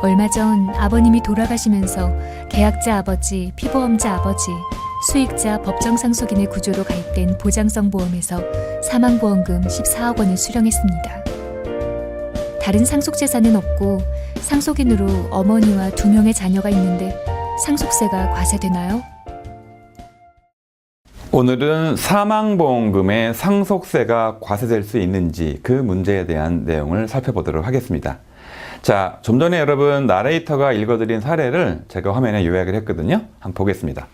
얼마 전 아버님이 돌아가시면서 계약자 아버지, 피보험자 아버지, 수익자 법정 상속인의 구조로 가입된 보장성 보험에서 사망보험금 14억 원을 수령했습니다. 다른 상속 재산은 없고 상속인으로 어머니와 두 명의 자녀가 있는데 상속세가 과세되나요? 오늘은 사망보험금의 상속세가 과세될 수 있는지 그 문제에 대한 내용을 살펴보도록 하겠습니다. 자, 좀 전에 여러분 나레이터가 읽어드린 사례를 제가 화면에 요약을 했거든요. 한번 보겠습니다.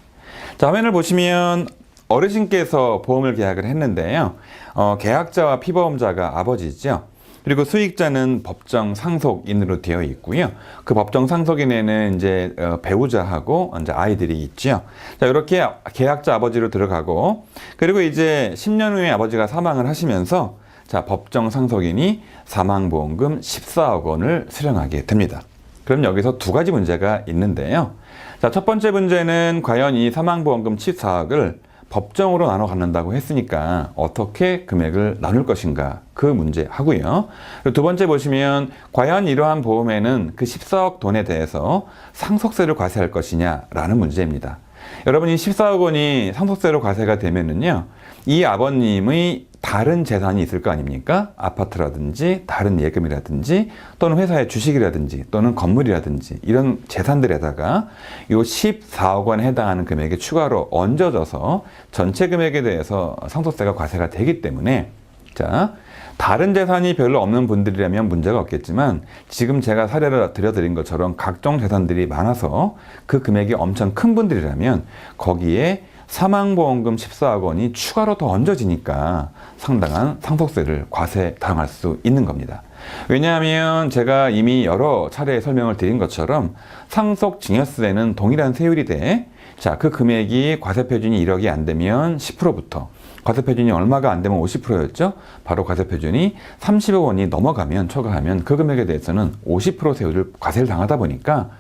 자, 화면을 보시면 어르신께서 보험을 계약을 했는데요. 어, 계약자와 피보험자가 아버지죠. 그리고 수익자는 법정 상속인으로 되어 있고요. 그 법정 상속인에는 이제 어, 배우자하고 이제 아이들이 있죠. 자, 이렇게 계약자 아버지로 들어가고 그리고 이제 10년 후에 아버지가 사망을 하시면서 자, 법정 상속인이 사망보험금 14억 원을 수령하게 됩니다. 그럼 여기서 두 가지 문제가 있는데요. 자, 첫 번째 문제는 과연 이 사망보험금 14억을 법정으로 나눠 갖는다고 했으니까 어떻게 금액을 나눌 것인가 그 문제 하고요. 두 번째 보시면 과연 이러한 보험에는 그 14억 돈에 대해서 상속세를 과세할 것이냐라는 문제입니다. 여러분 이 14억 원이 상속세로 과세가 되면은요. 이 아버님의 다른 재산이 있을 거 아닙니까? 아파트라든지 다른 예금이라든지 또는 회사의 주식이라든지 또는 건물이라든지 이런 재산들에다가 요 14억 원에 해당하는 금액이 추가로 얹어져서 전체 금액에 대해서 상속세가 과세가 되기 때문에 자, 다른 재산이 별로 없는 분들이라면 문제가 없겠지만 지금 제가 사례를 들려드린 것처럼 각종 재산들이 많아서 그 금액이 엄청 큰 분들이라면 거기에 사망보험금 14억 원이 추가로 더 얹어지니까 상당한 상속세를 과세 당할 수 있는 겁니다. 왜냐하면 제가 이미 여러 차례 설명을 드린 것처럼 상속 증여세는 동일한 세율이 돼. 자, 그 금액이 과세 표준이 1억이 안 되면 10%부터 과세 표준이 얼마가 안 되면 50%였죠? 바로 과세 표준이 30억 원이 넘어가면 초과하면 그 금액에 대해서는 50% 세율을 과세를 당하다 보니까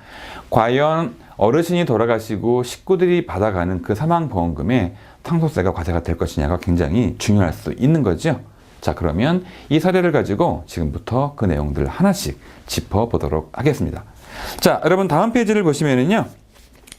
과연 어르신이 돌아가시고 식구들이 받아가는 그 사망보험금에 상속세가 과세가 될 것이냐가 굉장히 중요할 수 있는 거죠. 자, 그러면 이 사례를 가지고 지금부터 그 내용들 하나씩 짚어보도록 하겠습니다. 자, 여러분 다음 페이지를 보시면은요.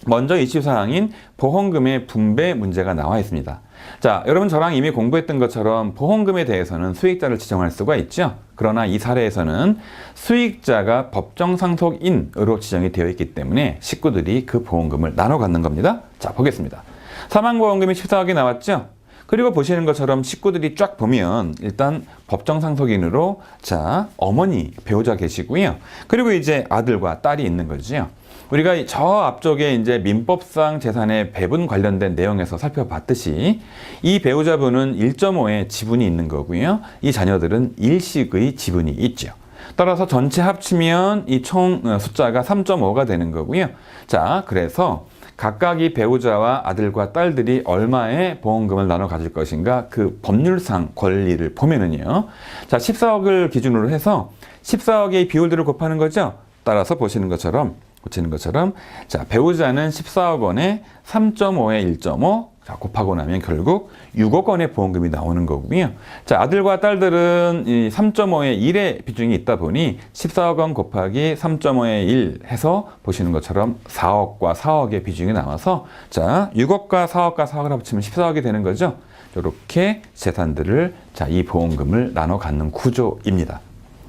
먼저 이슈 사항인 보험금의 분배 문제가 나와 있습니다. 자, 여러분 저랑 이미 공부했던 것처럼 보험금에 대해서는 수익자를 지정할 수가 있죠. 그러나 이 사례에서는 수익자가 법정 상속인으로 지정이 되어 있기 때문에 식구들이 그 보험금을 나눠 갖는 겁니다. 자, 보겠습니다. 사망보험금이 14억이 나왔죠? 그리고 보시는 것처럼 식구들이 쫙 보면 일단 법정 상속인으로 자, 어머니, 배우자 계시고요. 그리고 이제 아들과 딸이 있는 거죠. 우리가 저 앞쪽에 이제 민법상 재산의 배분 관련된 내용에서 살펴봤듯이 이 배우자분은 1.5의 지분이 있는 거고요. 이 자녀들은 일식의 지분이 있죠. 따라서 전체 합치면 이 총 숫자가 3.5가 되는 거고요. 자, 그래서 각각 이 배우자와 아들과 딸들이 얼마의 보험금을 나눠 가질 것인가 그 법률상 권리를 보면은요. 자, 14억을 기준으로 해서 14억의 비율들을 곱하는 거죠. 따라서 보시는 것처럼 고치는 것처럼 자 배우자는 14억 원에 3.5에 1.5 자, 곱하고 나면 결국 6억 원의 보험금이 나오는 거고요. 자, 아들과 딸들은 이 3.5에 1의 비중이 있다 보니 14억 원 곱하기 3.5에 1 해서 보시는 것처럼 4억과 4억의 비중이 나와서 자, 6억과 4억과 4억을 합치면 14억이 되는 거죠. 이렇게 재산들을 자, 이 보험금을 나눠 갖는 구조입니다.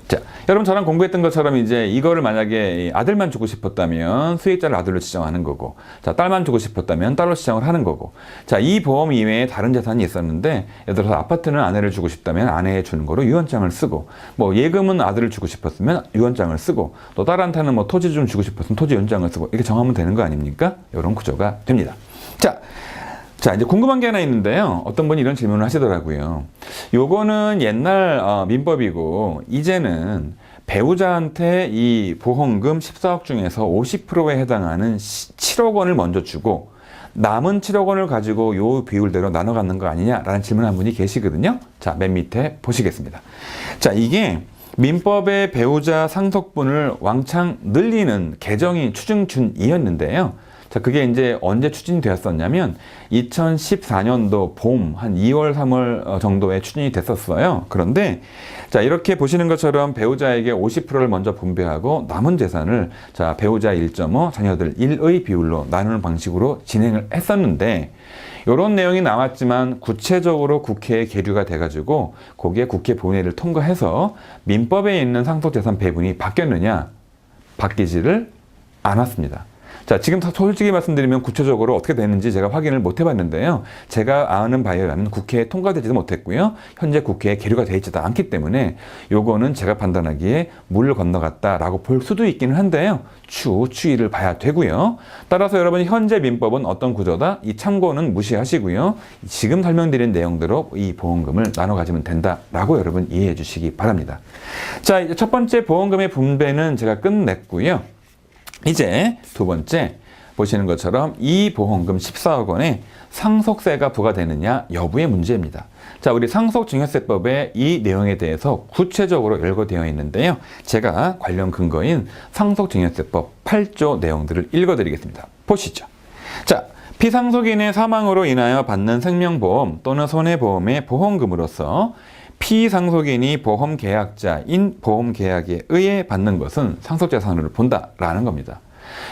자, 여러분 저랑 공부했던 것처럼 이제 이거를 만약에 아들만 주고 싶었다면 수익자를 아들로 지정하는 거고, 자, 딸만 주고 싶었다면 딸로 지정을 하는 거고, 자, 이 보험 이외에 다른 재산이 있었는데, 예를 들어서 아파트는 아내를 주고 싶다면 아내에 주는 거로 유언장을 쓰고, 뭐 예금은 아들을 주고 싶었으면 유언장을 쓰고, 또 딸한테는 뭐 토지 좀 주고 싶었으면 토지 연장을 쓰고, 이렇게 정하면 되는 거 아닙니까? 이런 구조가 됩니다. 자, 자, 이제 궁금한 게 하나 있는데요. 어떤 분이 이런 질문을 하시더라고요. 요거는 옛날 어, 민법이고, 이제는 배우자한테 이 보험금 14억 중에서 50%에 해당하는 7억 원을 먼저 주고, 남은 7억 원을 가지고 요 비율대로 나눠 갖는 거 아니냐라는 질문 한 분이 계시거든요. 자, 맨 밑에 보시겠습니다. 자, 이게 민법의 배우자 상속분을 왕창 늘리는 개정이 추증준이었는데요. 자, 자, 그게 이제 언제 추진되었었냐면 2014년도 봄 한 2월, 3월 어, 정도에 추진이 됐었어요. 그런데 자, 이렇게 보시는 것처럼 배우자에게 50%를 먼저 분배하고 남은 재산을 자, 배우자 1.5, 자녀들 1의 비율로 나누는 방식으로 진행을 했었는데 이런 내용이 나왔지만 구체적으로 국회에 계류가 돼가지고 거기에 국회 본회의를 통과해서 민법에 있는 상속재산 배분이 바뀌었느냐? 바뀌지를 않았습니다. 자, 지금 다 솔직히 말씀드리면 구체적으로 어떻게 되는지 제가 확인을 못 해봤는데요. 제가 아는 바에 의하면 국회에 통과되지도 못했고요. 현재 국회에 계류가 되어 있지도 않기 때문에 요거는 제가 판단하기에 물을 건너갔다라고 볼 수도 있기는 한데요. 추후 추이를 봐야 되고요. 따라서 여러분 현재 민법은 어떤 구조다? 이 참고는 무시하시고요. 지금 설명드린 내용대로 이 보험금을 나눠 가지면 된다라고 여러분 이해해 주시기 바랍니다. 자, 첫 번째 보험금의 분배는 제가 끝냈고요. 이제 두 번째 보시는 것처럼 이 보험금 14억 원에 상속세가 부과되느냐 여부의 문제입니다. 자, 우리 상속증여세법에 이 내용에 대해서 구체적으로 열거되어 있는데요. 제가 관련 근거인 상속증여세법 8조 내용들을 읽어드리겠습니다. 보시죠. 자, 피상속인의 사망으로 인하여 받는 생명보험 또는 손해보험의 보험금으로서 피상속인이 보험 계약자인 보험 계약에 의해 받는 것은 상속 재산으로 본다라는 겁니다.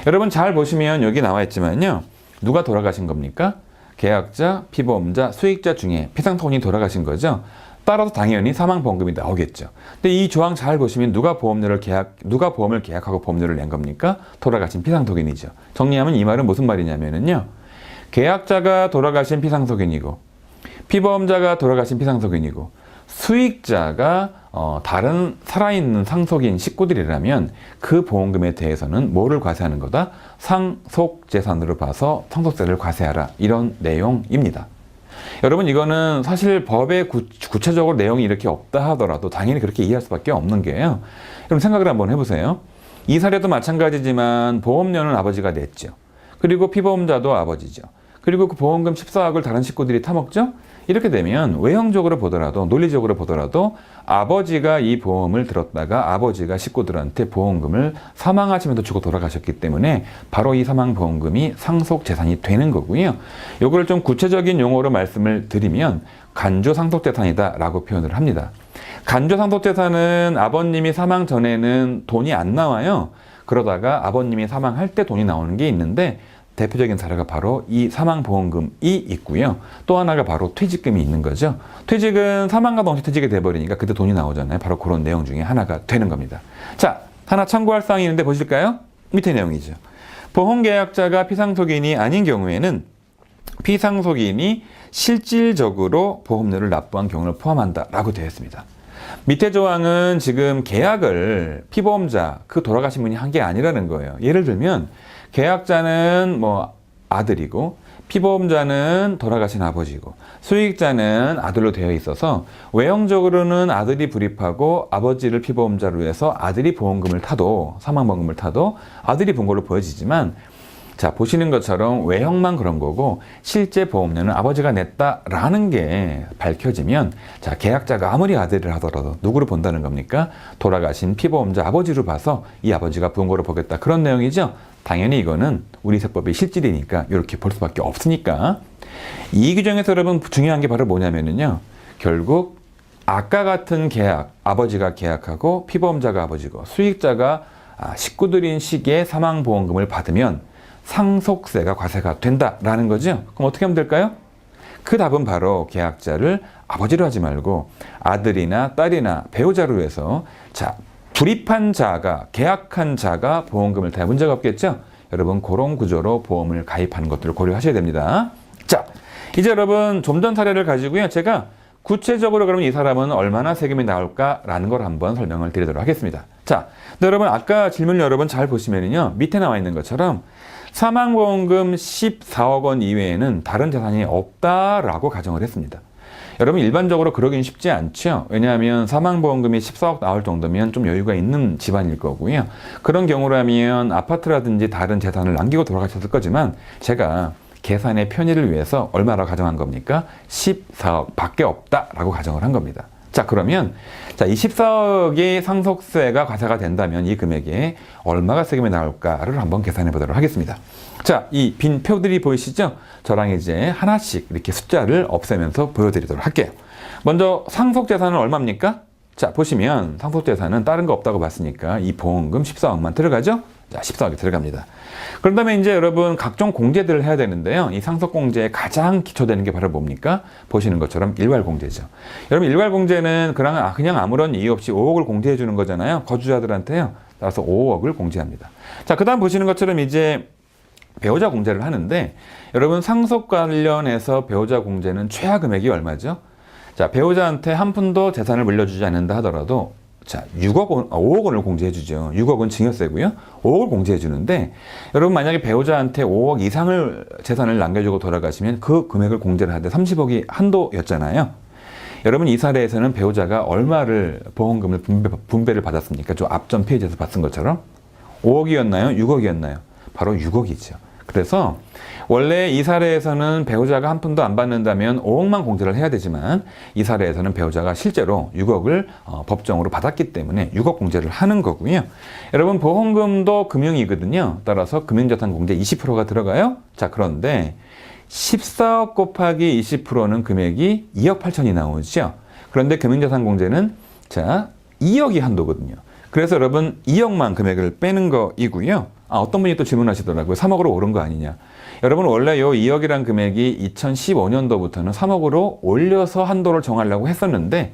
여러분 잘 보시면 여기 나와 있지만요. 누가 돌아가신 겁니까? 계약자, 피보험자, 수익자 중에 피상속인이 돌아가신 거죠. 따라서 당연히 사망 보험금이 나오겠죠. 근데 이 조항 잘 보시면 누가 보험료를 계약, 누가 보험을 계약하고 보험료를 낸 겁니까? 돌아가신 피상속인이죠. 정리하면 이 말은 무슨 말이냐면은요. 계약자가 돌아가신 피상속인이고, 피보험자가 돌아가신 피상속인이고, 수익자가 어, 다른 살아있는 상속인 식구들이라면 그 보험금에 대해서는 뭐를 과세하는 거다? 상속재산으로 봐서 상속세를 과세하라. 이런 내용입니다. 여러분 이거는 사실 법에 구, 구체적으로 내용이 이렇게 없다 하더라도 당연히 그렇게 이해할 수밖에 없는 게요. 여러분 생각을 한번 해보세요. 이 사례도 마찬가지지만 보험료는 아버지가 냈죠. 그리고 피보험자도 아버지죠. 그리고 그 보험금 14억을 다른 식구들이 타먹죠? 이렇게 되면 외형적으로 보더라도 논리적으로 보더라도 아버지가 이 보험을 들었다가 아버지가 식구들한테 보험금을 사망하시면서 주고 돌아가셨기 때문에 바로 이 사망보험금이 상속재산이 되는 거고요. 요거를 좀 구체적인 용어로 말씀을 드리면 간조상속재산이다 라고 표현을 합니다. 간조상속재산은 아버님이 사망 전에는 돈이 안 나와요. 그러다가 아버님이 사망할 때 돈이 나오는 게 있는데 대표적인 사례가 바로 이 사망보험금이 있고요. 또 하나가 바로 퇴직금이 있는 거죠. 퇴직은 사망과 동시에 퇴직이 돼버리니까 그때 돈이 나오잖아요. 바로 그런 내용 중에 하나가 되는 겁니다. 자, 하나 참고할 사항이 있는데 보실까요? 밑에 내용이죠. 보험계약자가 피상속인이 아닌 경우에는 피상속인이 실질적으로 보험료를 납부한 경우를 포함한다라고 되어 있습니다. 밑에 조항은 지금 계약을 피보험자 그 돌아가신 분이 한 게 아니라는 거예요. 예를 들면 계약자는 뭐 아들이고 피보험자는 돌아가신 아버지고 수익자는 아들로 되어 있어서 외형적으로는 아들이 불입하고 아버지를 피보험자로 해서 아들이 보험금을 타도 사망보험금을 타도 아들이 본 걸로 보여지지만 자 보시는 것처럼 외형만 그런 거고 실제 보험료는 아버지가 냈다라는 게 밝혀지면 자 계약자가 아무리 아들을 하더라도 누구를 본다는 겁니까? 돌아가신 피보험자 아버지로 봐서 이 아버지가 부은 거로 보겠다 그런 내용이죠. 당연히 이거는 우리 세법의 실질이니까 이렇게 볼 수밖에 없으니까 이 규정에서 여러분 중요한 게 바로 뭐냐면은요 결국 아까 같은 계약 아버지가 계약하고 피보험자가 아버지고 수익자가 아, 식구들인 시기에 사망보험금을 받으면 상속세가 과세가 된다라는 거죠. 그럼 어떻게 하면 될까요? 그 답은 바로 계약자를 아버지로 하지 말고 아들이나 딸이나 배우자로 해서 자 불입한 자가 계약한 자가 보험금을 다 문제가 없겠죠. 여러분 그런 구조로 보험을 가입하는 것들을 고려하셔야 됩니다. 자 이제 여러분 좀 전 사례를 가지고요 제가 구체적으로 그러면 이 사람은 얼마나 세금이 나올까라는 걸 한번 설명을 드리도록 하겠습니다. 자, 여러분 아까 질문 여러분 잘 보시면은요 밑에 나와 있는 것처럼 사망보험금 14억 원 이외에는 다른 재산이 없다라고 가정을 했습니다. 여러분 일반적으로 그러긴 쉽지 않죠. 왜냐하면 사망보험금이 14억 나올 정도면 좀 여유가 있는 집안일 거고요. 그런 경우라면 아파트라든지 다른 재산을 남기고 돌아가셨을 거지만 제가 계산의 편의를 위해서 얼마라고 가정한 겁니까? 14억 밖에 없다라고 가정을 한 겁니다. 자, 그러면 자, 이 14억의 상속세가 과세가 된다면 이 금액에 얼마가 세금이 나올까를 한번 계산해 보도록 하겠습니다. 자, 이 빈 표들이 보이시죠? 저랑 이제 하나씩 이렇게 숫자를 없애면서 보여드리도록 할게요. 먼저 상속재산은 얼마입니까? 자, 보시면 상속재산은 다른 거 없다고 봤으니까 이 보험금 14억만 들어가죠? 자, 14억이 들어갑니다. 그런 다음에 이제 여러분 각종 공제들을 해야 되는데요. 이 상속 공제에 가장 기초되는 게 바로 뭡니까? 보시는 것처럼 일괄 공제죠. 여러분 일괄 공제는 그냥, 아- 그냥 아무런 이유 없이 5억을 공제해 주는 거잖아요. 거주자들한테요. 따라서 5억을 공제합니다. 자, 그 다음 보시는 것처럼 이제 배우자 공제를 하는데 여러분 상속 관련해서 배우자 공제는 최하 금액이 얼마죠? 자, 배우자한테 한 푼도 재산을 물려주지 않는다 하더라도 자, 6억 원, 아, 5억 원을 공제해 주죠. 6억 원 증여세고요. 5억을 공제해 주는데 여러분 만약에 배우자한테 5억 이상을 재산을 남겨주고 돌아가시면 그 금액을 공제를 하되 30억이 한도였잖아요. 여러분 이 사례에서는 배우자가 얼마를 보험금을 분배, 분배를 받았습니까? 저 앞전 페이지에서 봤던 것처럼 5억이었나요? 6억이었나요? 바로 6억이죠. 그래서 원래 이 사례에서는 배우자가 한 푼도 안 받는다면 5억만 공제를 해야 되지만 이 사례에서는 배우자가 실제로 6억을 어, 법정으로 받았기 때문에 6억 공제를 하는 거고요. 여러분 보험금도 금융이거든요. 따라서 금융자산 공제 20%가 들어가요. 자 그런데 14억 곱하기 20%는 금액이 2억 8천이 나오죠. 그런데 금융자산 공제는 자 2억이 한도거든요. 그래서 여러분 2억만 금액을 빼는 거이고요. 아, 어떤 분이 또 질문하시더라고요. 3억으로 오른 거 아니냐. 여러분 원래 요 2억이란 금액이 2015년도부터는 3억으로 올려서 한도를 정하려고 했었는데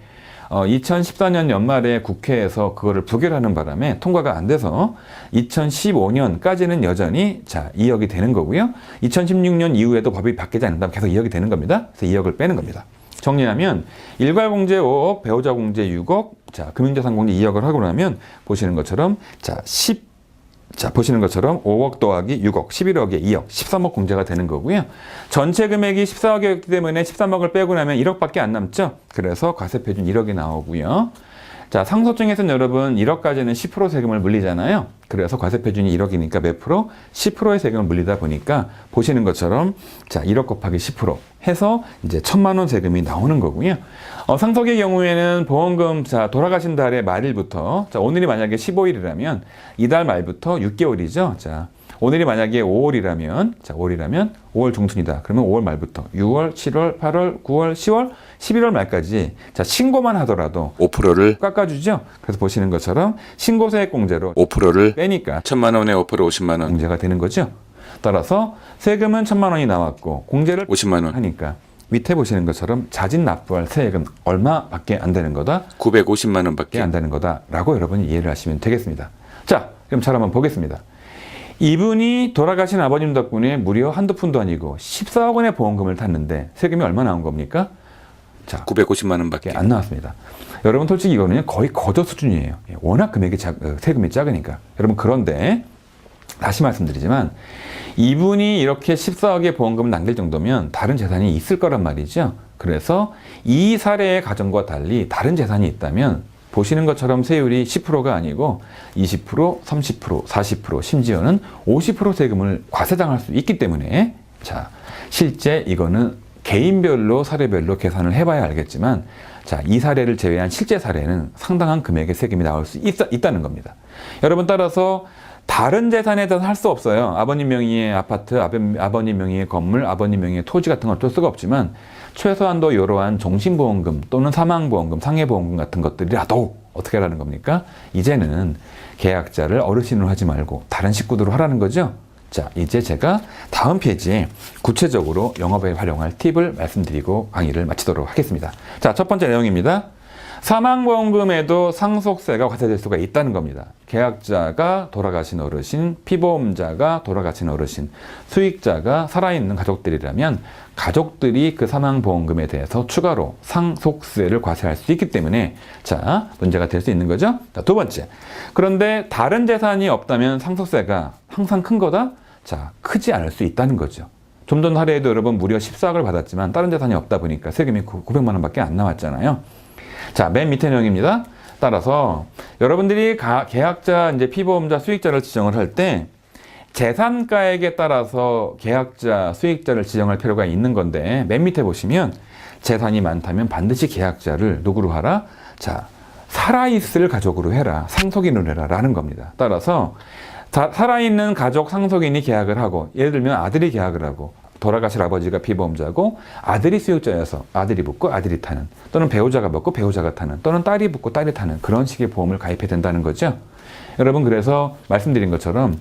어, 2014년 연말에 국회에서 그거를 부결하는 바람에 통과가 안 돼서 2015년까지는 여전히 자 2억이 되는 거고요. 2016년 이후에도 법이 바뀌지 않는다면 계속 2억이 되는 겁니다. 그래서 2억을 빼는 겁니다. 정리하면 일괄공제 5억, 배우자 공제 6억, 자 금융자산 공제 2억을 하고 나면 보시는 것처럼 자 10. 자, 보시는 것처럼 5억 더하기 6억, 11억에 2억, 13억 공제가 되는 거고요. 전체 금액이 14억이었기 때문에 13억을 빼고 나면 1억밖에 안 남죠. 그래서 과세표준 1억이 나오고요. 자, 상속증에서는 여러분 1억까지는 10% 세금을 물리잖아요. 그래서 과세표준이 1억이니까 몇 프로? 10%의 세금을 물리다 보니까 보시는 것처럼 자, 1억 곱하기 10% 해서 이제 천만 원 세금이 나오는 거고요. 어, 상속의 경우에는 보험금 자, 돌아가신 달의 말일부터 자, 오늘이 만약에 15일이라면 이달 말부터 6개월이죠. 자, 오늘이 만약에 5월이라면 자, 5월이라면 5월 중순이다. 그러면 5월 말부터 6월, 7월, 8월, 9월, 10월, 11월 말까지 자, 신고만 하더라도 5%를 깎아주죠. 그래서 보시는 것처럼 신고세액 공제로 5%를 빼니까 천만 원에 5% 50만 원, 공제가 되는 거죠. 따라서 세금은 천만 원이 나왔고 공제를 50만 원, 하니까 밑에 보시는 것처럼 자진 납부할 세액은 얼마밖에 안 되는 거다? 950만 원밖에 밖에 안 되는 거다라고 여러분이 이해를 하시면 되겠습니다. 자, 그럼 잘 한번 보겠습니다. 이분이 돌아가신 아버님 덕분에 무려 한두 푼도 아니고 14억 원의 보험금을 탔는데 세금이 얼마 나온 겁니까? 자, 950만 원밖에 밖에 안 나왔습니다. 여러분 솔직히 이거는 거의 거저 수준이에요. 예, 워낙 금액이 작, 어, 세금이 작으니까. 여러분 그런데 다시 말씀드리지만 이분이 이렇게 14억의 보험금을 남길 정도면 다른 재산이 있을 거란 말이죠. 그래서 이 사례의 가정과 달리 다른 재산이 있다면 보시는 것처럼 세율이 10%가 아니고 20%, 30%, 40% 심지어는 50% 세금을 과세당할 수 있기 때문에 자 실제 이거는 개인별로 사례별로 계산을 해봐야 알겠지만 자 이 사례를 제외한 실제 사례는 상당한 금액의 세금이 나올 수 있, 있다는 겁니다. 여러분 따라서 다른 재산에 대해서 할 수 없어요. 아버님 명의의 아파트, 아버, 아버 님 명의의 건물, 아버님 명의의 토지 같은 건 어쩔 수가 없지만 최소한도 이러한 종신보험금 또는 사망보험금, 상해보험금 같은 것들이라도 어떻게 하라는 겁니까? 이제는 계약자를 어르신으로 하지 말고 다른 식구들로 하라는 거죠. 자, 이제 제가 다음 페이지에 구체적으로 영업에 활용할 팁을 말씀드리고 강의를 마치도록 하겠습니다. 자, 첫 번째 내용입니다. 사망보험금에도 상속세가 과세될 수가 있다는 겁니다. 계약자가 돌아가신 어르신, 피보험자가 돌아가신 어르신, 수익자가 살아있는 가족들이라면 가족들이 그 사망보험금에 대해서 추가로 상속세를 과세할 수 있기 때문에 자, 문제가 될 수 있는 거죠. 자, 두 번째. 그런데 다른 재산이 없다면 상속세가 항상 큰 거다? 자, 크지 않을 수 있다는 거죠. 좀 전 사례에도 여러분 무려 14억을 받았지만 다른 재산이 없다 보니까 세금이 900만 원밖에 안 나왔잖아요. 자, 맨 밑에 내용입니다. 따라서 여러분들이 가- 계약자, 이제 피보험자, 수익자를 지정을 할 때 재산가액에 따라서 계약자, 수익자를 지정할 필요가 있는 건데 맨 밑에 보시면 재산이 많다면 반드시 계약자를 누구로 하라? 자, 살아있을 가족으로 해라. 상속인으로 해라. 라는 겁니다. 따라서 자, 살아있는 가족 상속인이 계약을 하고 예를 들면 아들이 계약을 하고 돌아가실 아버지가 피보험자고 아들이 수익자여서 아들이 붙고 아들이 타는 또는 배우자가 붙고 배우자가 타는 또는 딸이 붙고 딸이 타는 그런 식의 보험을 가입해야 된다는 거죠. 여러분 그래서 말씀드린 것처럼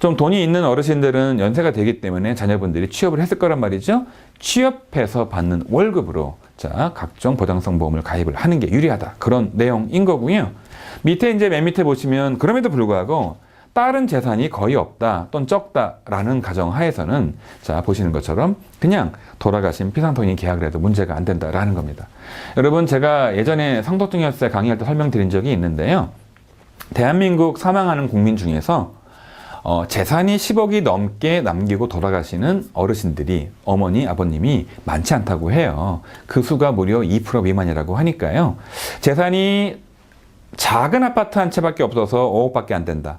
좀 돈이 있는 어르신들은 연세가 되기 때문에 자녀분들이 취업을 했을 거란 말이죠. 취업해서 받는 월급으로 자 각종 보장성 보험을 가입을 하는 게 유리하다 그런 내용인 거고요. 밑에 이제 맨 밑에 보시면 그럼에도 불구하고 다른 재산이 거의 없다 또는 적다라는 가정 하에서는 자 보시는 것처럼 그냥 돌아가신 피상통인 계약을 해도 문제가 안 된다라는 겁니다. 여러분 제가 예전에 상속증여세 강의할 때 설명드린 적이 있는데요. 대한민국 사망하는 국민 중에서 어, 재산이 10억이 넘게 남기고 돌아가시는 어르신들이 어머니, 아버님이 많지 않다고 해요. 그 수가 무려 2% 미만이라고 하니까요. 재산이 작은 아파트 한 채밖에 없어서 5억밖에 안 된다.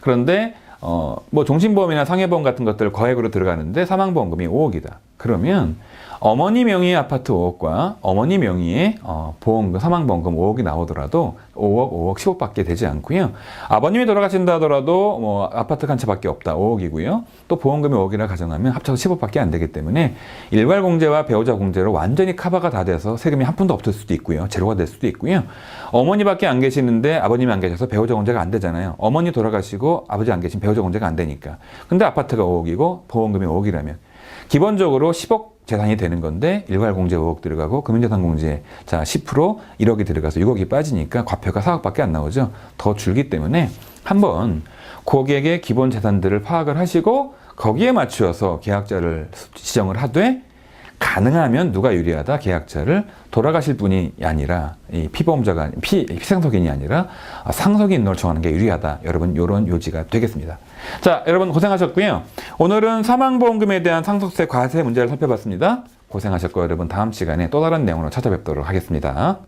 그런데 어, 뭐 종신보험이나 상해보험 같은 것들 거액으로 들어가는데 사망보험금이 5억이다. 그러면 어머니 명의의 아파트 5억과 어머니 명의의 어, 보험금, 사망보험금 5억이 나오더라도 5억, 5억, 10억밖에 되지 않고요. 아버님이 돌아가신다 하더라도 뭐 아파트 한 채밖에 없다. 5억이고요. 또 보험금이 5억이라 가정하면 합쳐서 10억밖에 안 되기 때문에 일괄 공제와 배우자 공제로 완전히 카바가 다 돼서 세금이 한 푼도 없을 수도 있고요. 제로가 될 수도 있고요. 어머니밖에 안 계시는데 아버님이 안 계셔서 배우자 공제가 안 되잖아요. 어머니 돌아가시고 아버지 안 계신 배우자 공제가 안 되니까. 근데 아파트가 5억이고 보험금이 5억이라면 기본적으로 10억 재산이 되는 건데 일괄 공제 5억 들어가고 금융자산 공제 자 10% 1억이 들어가서 6억이 빠지니까 과표가 4억밖에 안 나오죠. 더 줄기 때문에 한번 고객의 기본 재산들을 파악을 하시고 거기에 맞추어서 계약자를 지정을 하되 가능하면 누가 유리하다 계약자를 돌아가실 분이 아니라 이 피보험자가 피 피상속인이 아니라 아, 상속인으로 정하는 게 유리하다 여러분 이런 요지가 되겠습니다. 자 여러분 고생하셨고요. 오늘은 사망보험금에 대한 상속세 과세 문제를 살펴봤습니다. 고생하셨고 여러분 다음 시간에 또 다른 내용으로 찾아뵙도록 하겠습니다.